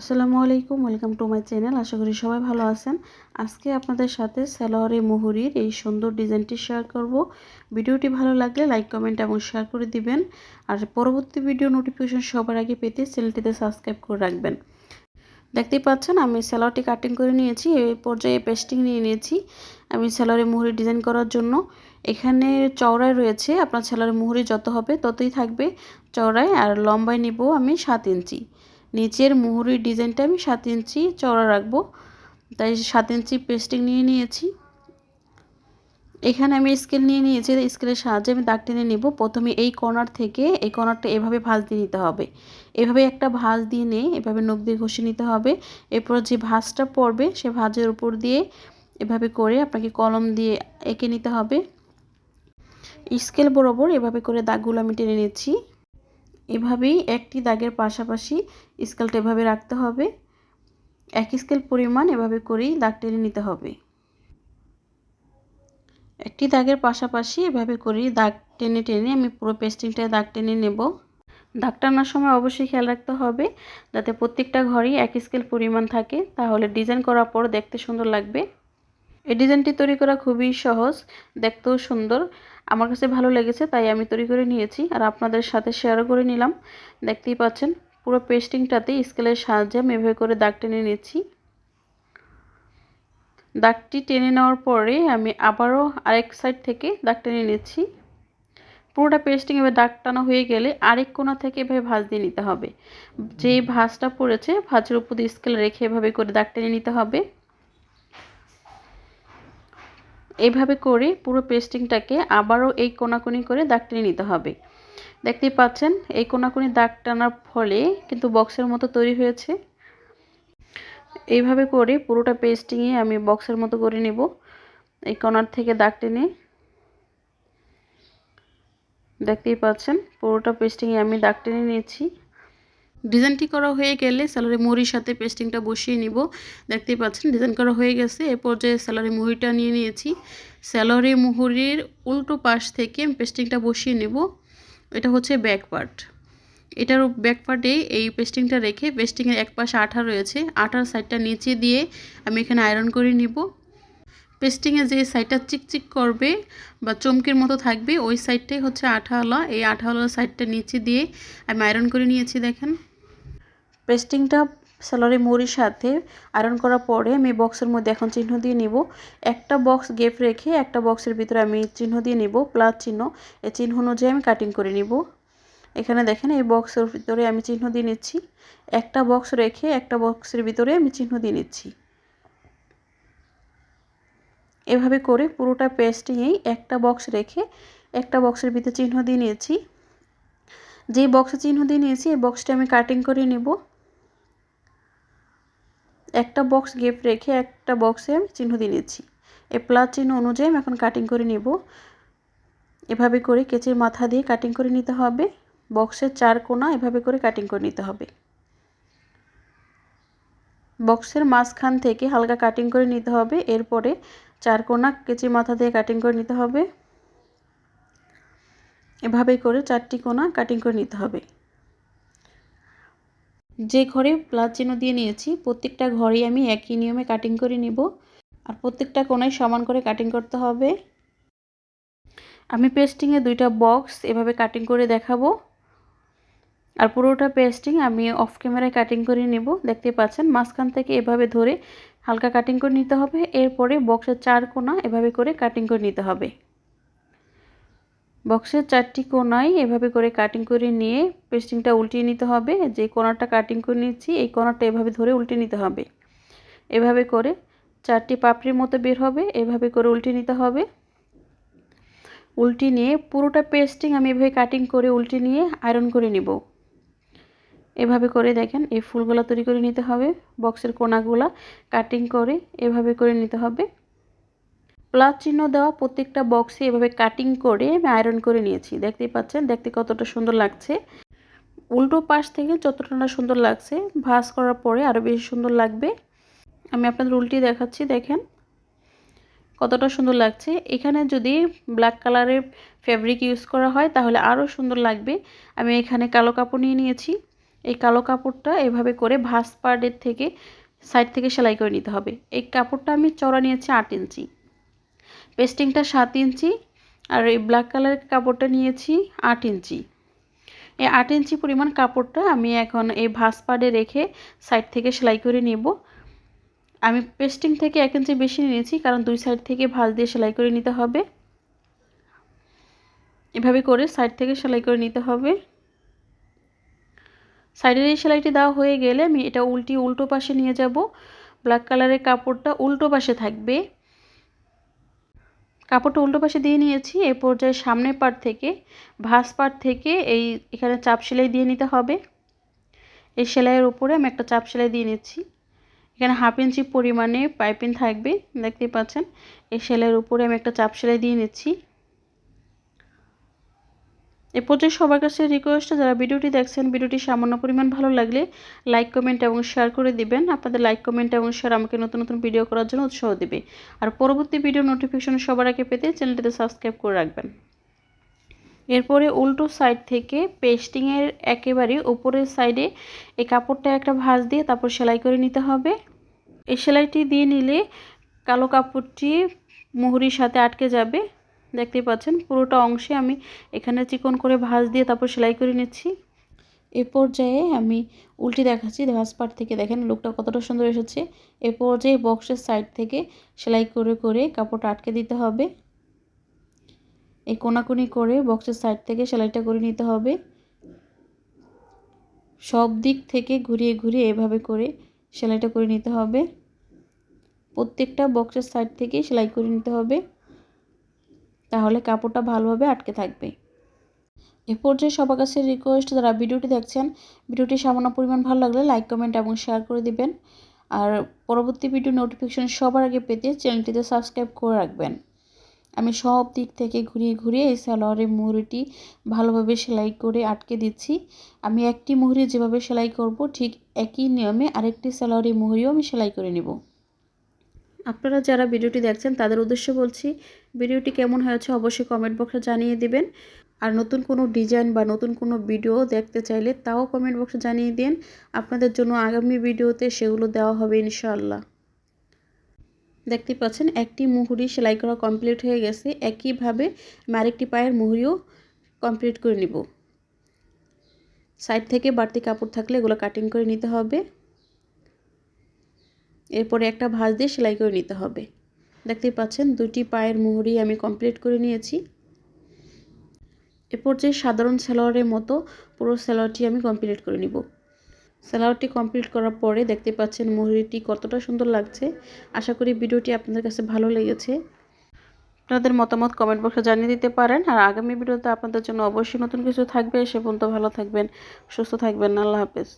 আসসালামু আলাইকুম, welcome to my channel. আশা করি সবাই ভালো আছেন। আজকে আপনাদের সাথে সালোয়ারে মুহুরির এই সুন্দর ডিজাইনটি শেয়ার করব। ভিডিওটি ভালো লাগলে লাইক, কমেন্ট এবং শেয়ার করে দিবেন। আর পরবর্তী ভিডিও নোটিফিকেশন সবার আগে পেতে চ্যানেলটিতে সাবস্ক্রাইব করে রাখবেন। দেখতেই পাচ্ছেন, আমি স্যালোয়ারটি কাটিং করে নিয়েছি এই পর্যায়ে পেস্টিং নিয়ে নিয়েছি আমি স্যালোয়ারে মুহুরি ডিজাইন করার জন্য। এখানে চওড়ায় রয়েছে, আপনার স্যালোয়ারে মুহুরি যত হবে ততই থাকবে চওড়ায়, আর লম্বায় নিব আমি সাত ইঞ্চি। নিচের মুহুরির ডিজাইনটা আমি সাত ইঞ্চি চড়া রাখব। তাই সাত ইঞ্চি পেস্টিং নিয়ে নিয়েছি। এখানে আমি স্কেল নিয়ে নিয়েছি। স্কেলের সাহায্যে আমি দাগ টেনে নেব। প্রথমে এই কর্নার থেকে এই কর্নারটা এভাবে ভাঁজ দিয়ে নিতে হবে। এভাবে একটা ভাঁজ দিয়ে নিয়ে এভাবে নখ দিয়ে ঘষে নিতে হবে। এরপর যে ভাঁজটা পড়বে, সে ভাঁজের উপর দিয়ে এভাবে করে আপনাকে কলম দিয়ে এঁকে নিতে হবে। স্কেল বরাবর এভাবে করে দাগগুলো আমি টেনে নিচ্ছি। এভাবেই একটি দাগের পাশাপাশি স্কেলটা এভাবে রাখতে হবে। এক স্কেল পরিমাণ এভাবে করেই দাগ টেনে নিতে হবে। একটি দাগের পাশাপাশি এভাবে করেই দাগ টেনে টেনে আমি পুরো পেস্টিংটায় দাগ টেনে নেব। দাগ টানার সময় অবশ্যই খেয়াল রাখতে হবে যাতে প্রত্যেকটা ঘরেই এক স্কেল পরিমাণ থাকে। তাহলে ডিজাইন করার পর দেখতে সুন্দর লাগবে। এই ডিজাইনটি তৈরি করা খুবই সহজ, দেখতেও সুন্দর। আমার কাছে ভালো লেগেছে, তাই আমি তৈরি করে নিয়েছি আর আপনাদের সাথে শেয়ারও করে নিলাম। দেখতেই পাচ্ছেন, পুরো পেস্টিংটাতে স্কেলের সাহায্যে আমি এভাবে করে দাগ টেনে নিয়েছি। দাগটি টেনে নেওয়ার পরে আমি আবারও আরেক সাইড থেকে দাগ টেনে নিচ্ছি। পুরোটা পেস্টিং এবার দাগ টানা হয়ে গেলে আরেক কোনা থেকে এভাবে ভাঁজ দিয়ে নিতে হবে। যেই ভাঁজটা পড়েছে, ভাঁজের উপর দিয়ে স্কেল রেখে এভাবে করে দাগ টেনে নিতে হবে। এইভাবে করে পুরো পেস্টিংটাকে আবারও এই কোনাকুনি করে দাগ টেনে নিতে হবে। দেখতেই পাচ্ছেন, এই কোনাকুনি দাগ টানার ফলে কিন্তু বক্সের মতো তৈরি হয়েছে। এইভাবে করে পুরোটা পেস্টিংয়ে আমি বক্সের মতো করে নেব এই কর্নার থেকে দাগ টেনে। দেখতেই পাচ্ছেন, পুরোটা পেস্টিংয়ে আমি দাগ টেনে নিয়েছি। ডিজাইনটি করা হয়ে গেলে স্যালারি মুড়ির সাথে পেস্টিংটা বসিয়ে নিব। দেখতেই পাচ্ছেন, ডিজাইন করা হয়ে গেছে। এ পর্যায়ে স্যালারি মুহুরিটা নিয়ে নিয়েছি। স্যালারি মুহুরির উল্টো পাশ থেকে পেস্টিংটা বসিয়ে নেব। এটা হচ্ছে ব্যাক পার্ট। এটার ব্যাক পার্টে এই পেস্টিংটা রেখে পেস্টিংয়ের এক পাশে আঠা রয়েছে। আঠার সাইডটা নিচে দিয়ে আমি এখানে আয়রন করে নিব। পেস্টিংয়ে যে সাইডটা চিকচিক করবে বা চমকের মতো থাকবে, ওই সাইডটাই হচ্ছে আঠাওয়ালা। এই আঠাওয়ালা সাইডটা নিচে দিয়ে আমি আয়রন করে নিয়েছি, দেখেন। পেস্টিংটা স্যালারি মুড়ির সাথে আয়রন করার পরে আমি বক্সের মধ্যে এখন চিহ্ন দিয়ে নিব। একটা বক্স গেপ রেখে একটা বক্সের ভিতরে আমি চিহ্ন দিয়ে নিব, প্লাস চিহ্ন। এই চিহ্ন অনুযায়ী আমি কাটিং করে নিব। এখানে দেখেন এই বক্সের ভিতরে আমি চিহ্ন দিয়ে নিচ্ছি। একটা বক্স রেখে একটা বক্সের ভিতরে আমি চিহ্ন দিয়ে নিচ্ছি। এভাবে করে পুরোটা পেস্টিংয়েই একটা বক্স রেখে একটা বক্সের ভিতরে চিহ্ন দিয়ে নিয়েছি। যেই বক্সে চিহ্ন দিয়ে নিয়েছি, এই বক্সটা আমি কাটিং করে নেব। একটা বক্স গেপ রেখে একটা বক্সে আমি চিহ্ন দিয়ে নিচ্ছি। এই প্লাস চিহ্ন অনুযায়ী আমি এখন কাটিং করে নেব। এভাবে করে কেচের মাথা দিয়ে কাটিং করে নিতে হবে। বক্সের চার কোনা এভাবে করে কাটিং করে নিতে হবে। বক্সের মাঝখান থেকে হালকা কাটিং করে নিতে হবে। এরপরে চার কোনা কেচি মাথা দিয়ে কাটিং করে নিতে হবে। এভাবে করে চারটি কোনা কাটিং করে নিতে হবে। যে ঘরে প্লাস চিহ্ন দিয়ে নিয়েছি, প্রত্যেকটা ঘরেই আমি একই নিয়মে কাটিং করে নিব। আর প্রত্যেকটা কোনায় সমান করে কাটিং করতে হবে। আমি পেস্টিংয়ে দুইটা বক্স এভাবে কাটিং করে দেখাবো। আর পুরোটা পেস্টিং আমি অফ ক্যামেরায় কাটিং করে নেব। দেখতে পাচ্ছেন, মাঝখান থেকে এভাবে ধরে হালকা কাটিং করে নিতে হবে। এরপরে বক্সের চার কোনা এভাবে করে কাটিং করে নিতে হবে। বক্সের চারটি কোনায় এভাবে করে কাটিং করে নিয়ে পেস্টিংটা উল্টিয়ে নিতে হবে। যে কোনাটা কাটিং করে নিচ্ছি, এই কোনাটা এভাবে ধরে উল্টে নিতে হবে। এভাবে করে চারটি পাপড়ির মতো বের হবে, এভাবে করে উল্টে নিতে হবে। উল্টে নিয়ে পুরোটা পেস্টিং আমি এভাবে কাটিং করে উল্টে নিয়ে আয়রন করে নিব। এভাবে করে দেখেন এই ফুলগুলো তৈরি করে নিতে হবে। বক্সের কোনাগুলা কাটিং করে এভাবে করে নিতে হবে। প্লাস চিহ্ন দেওয়া প্রত্যেকটা বক্সে এভাবে কাটিং করে আমি আয়রন করে নিয়েছি। দেখতেই পাচ্ছেন? দেখতে কতটা সুন্দর লাগছে। উল্টো পাশ থেকে যতটা না সুন্দর লাগছে ভাস করার পরে আরও বেশি সুন্দর লাগবে। আমি আপনাদের উল্টি দেখাচ্ছি, দেখেন। কতটা সুন্দর লাগছে। এখানে যদি ব্ল্যাক কালারের ফ্যাব্রিক ইউজ করা হয়, তাহলে আরও সুন্দর লাগবে। আমি এখানে কালো কাপড় নিয়ে নিয়েছি। এই কালো কাপড়টা এভাবে করে ভাস পার্টের থেকে সাইড থেকে সেলাই করে নিতে হবে। এই কাপড়টা আমি চড়া নিয়েছি আট ইঞ্চি। পেস্টিংটা সাত ইঞ্চি আর এই ব্ল্যাক কালারের কাপড়টা নিয়েছি আট ইঞ্চি। এই আট ইঞ্চি পরিমাণ কাপড়টা আমি এখন এই ভাস পাড়ে রেখে সাইড থেকে সেলাই করে নেব। আমি পেস্টিং থেকে এক ইঞ্চি বেশি নিয়েছি কারণ দুই সাইড থেকে ভাঁজ দিয়ে সেলাই করে নিতে হবে। এভাবে করে সাইড থেকে সেলাই করে নিতে হবে। সাইডের এই সেলাইটি দেওয়া হয়ে গেলে আমি এটা উল্টি উল্টো পাশে নিয়ে যাব। ব্ল্যাক কালারের কাপড়টা উল্টো পাশে থাকবে। কাপড়টা উল্টো পাশে দিয়ে নিয়েছি, এ পর্যায়ে সামনের পার থেকে ভাস পার থেকে এই এখানে চাপ সেলাই দিয়ে নিতে হবে। এই সেলাইয়ের উপরে আমি একটা চাপ সেলাই দিয়ে নিচ্ছি। এখানে হাফ ইঞ্চি পরিমাণে পাইপিং থাকবে দেখতে পাচ্ছেন। এই সেলাইয়ের উপরে আমি একটা চাপ সেলাই দিয়ে নিচ্ছি। এ পর্যায়ে সবার কাছে রিকোয়েস্ট যারা ভিডিওটি দেখছেন, ভিডিওটি সামান্য পরিমাণ ভালো লাগলে লাইক কমেন্ট এবং শেয়ার করে দিবেন। আপনাদের লাইক কমেন্ট এবং শেয়ার আমাকে নতুন নতুন ভিডিও করার জন্য উৎসাহ দেবে। আর পরবর্তী ভিডিও নোটিফিকেশন সবার আগে পেতে চ্যানেলটিতে সাবস্ক্রাইব করে রাখবেন। এরপরে উল্টো সাইড থেকে পেস্টিংয়ের একেবারে উপরের সাইডে এই কাপড়টা একটা ভাঁজ দিয়ে তারপর সেলাই করে নিতে হবে। এই সেলাইটি দিয়ে নিলে কালো কাপড়টি মুহুরির সাথে আটকে যাবে। দেখতেই পাচ্ছেন, পুরোটা অংশে আমি এখানে চিকন করে ভাঁজ দিয়ে তারপর সেলাই করে নিচ্ছি। এ পর্যায়ে আমি উল্টি দেখাচ্ছি, ভাঁজ পাট থেকে দেখেন লুকটা কতটা সুন্দর এসেছে। এ পর্যায়ে বক্সের সাইড থেকে সেলাই করে করে কাপড়টা আটকে দিতে হবে। এই কোনাকুনি করে বক্সের সাইড থেকে সেলাইটা করে নিতে হবে। সব দিক থেকে ঘুরিয়ে ঘুরিয়ে এভাবে করে সেলাইটা করে নিতে হবে। প্রত্যেকটা বক্সের সাইড থেকে সেলাই করে নিতে হবে। তাহলে কাপড়টা ভালোভাবে আটকে থাকবে। এ পর্যায়ে সবার কাছে রিকোয়েস্ট যারা ভিডিওটি দেখছেন, ভিডিওটি সামান্য পরিমাণ ভালো লাগলে লাইক কমেন্ট এবং শেয়ার করে দিবেন। আর পরবর্তী ভিডিও নোটিফিকেশন সবার আগে পেতে চ্যানেলটিতে সাবস্ক্রাইব করে রাখবেন। আমি সব দিক থেকে ঘুরিয়ে ঘুরিয়ে এই সালোয়ারের মুহুরিটি ভালোভাবে সেলাই করে আটকে দিচ্ছি। আমি একটি মুহুরি যেভাবে সেলাই করব, ঠিক একই নিয়মে আরেকটি সালোয়ারের মুহুরিও আমি সেলাই করে নেব। আপনারা যারা ভিডিওটি দেখছেন, তাদের উদ্দেশ্য বলছি, ভিডিওটি কেমন হয়েছে অবশ্যই কমেন্ট বক্সে জানিয়ে দিবেন। আর নতুন কোনো ডিজাইন বা নতুন কোনো ভিডিও দেখতে চাইলে তাও কমেন্ট বক্সে জানিয়ে দিন। আপনাদের জন্য আগামী ভিডিওতে সেগুলো দেওয়া হবে ইনশাআল্লাহ। দেখতে পাচ্ছেন, একটি মুহুরি সেলাই করা কমপ্লিট হয়ে গেছে। একইভাবে আরেকটি পায়ের মুহুরিও কমপ্লিট করে নিব। সাইড থেকে বাড়তি কাপড় থাকলে এগুলো কাটিং করে নিতে হবে। এরপরে একটা ভাঁজ দিয়ে সেলাই করে নিতে হবে। দেখতেই পাচ্ছেন, দুটি পায়ের মুহুরি আমি কমপ্লিট করে নিয়েছি। এরপর যে সাধারণ সালোয়ারের মতো পুরো সালোয়ারটি আমি কমপ্লিট করে নিব। সালোয়ারটি কমপ্লিট করার পরে দেখতে পাচ্ছেন মুহুরিটি কতটা সুন্দর লাগছে। আশা করি ভিডিওটি আপনাদের কাছে ভালো লেগেছে। আপনাদের মতামত কমেন্ট বক্সে জানিয়ে দিতে পারেন। আর আগামী ভিডিওতে আপনাদের জন্য অবশ্যই নতুন কিছু থাকবে, সে পর্যন্ত ভালো থাকবেন, সুস্থ থাকবেন। আল্লাহ হাফেজ।